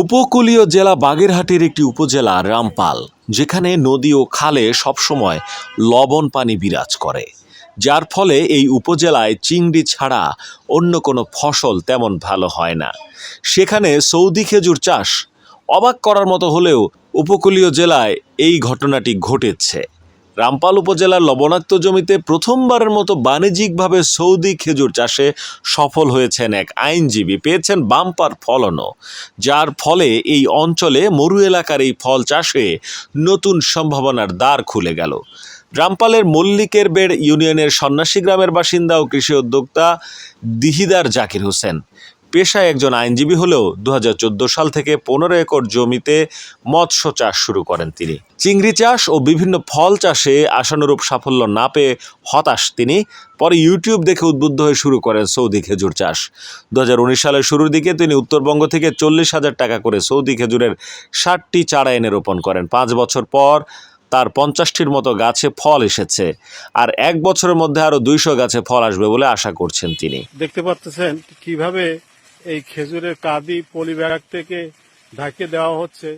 উপকূলীয় জেলা বাগেরহাটের একটি উপজেলা রামপাল, যেখানে নদী ও খালে সবসময় লবণ পানি বিরাজ করে। যার ফলে এই উপজেলায় চিংড়ি ছাড়া অন্য কোনো ফসল তেমন ভালো হয় না। সেখানে সৌদি খেজুর চাষ অবাক করার মতো হলেও উপকূলীয় জেলায় এই ঘটনাটি ঘটেছে। রামপাল উপজেলার লবণাক্ত জমিতে প্রথমবারের মতো বাণিজ্যিকভাবে সৌদি খেজুর চাষে সফল হয়েছেন এক আইনজীবী। পেয়েছেন বাম্পার ফলনও। যার ফলে এই অঞ্চলে মরু এলাকার এই ফল চাষে নতুন সম্ভাবনার দ্বার খুলে গেল। রামপালের মল্লিকের বেড় ইউনিয়নের সন্ন্যাসী গ্রামের বাসিন্দা ও কৃষি উদ্যোক্তা দিহিদার জাকির হোসেন। পেশায় একজন আইনজীবী হলেও দু হাজার চোদ্দ সাল থেকে পনেরো একর জমিতে মৎস্য চাষ শুরু করেন তিনি। চিংড়ি চাষ ও বিভিন্ন ফল চাষে আশানুরূপ সাফল্য না পেয়ে হতাশ তিনি। পরে ইউটিউব দেখে উদ্বুদ্ধ হয়ে শুরু করেন সৌদি খেজুর চাষ। দু হাজার উনিশ সালের শুরুর দিকে তিনি উত্তরবঙ্গ থেকে চল্লিশ হাজার টাকা করে সৌদি খেজুরের ষাটটি চারা এনে রোপণ করেন। পাঁচ বছর পর তার পঞ্চাশটির মতো গাছে ফল এসেছে। আর এক বছরের মধ্যে আরও দুইশো গাছে ফল আসবে বলে আশা করছেন তিনি। দেখতে পাচ্ছেন কীভাবে এই খেজুরের কাঁদি পলিব্যাগ থেকে ঢাকিয়ে দেওয়া হচ্ছে।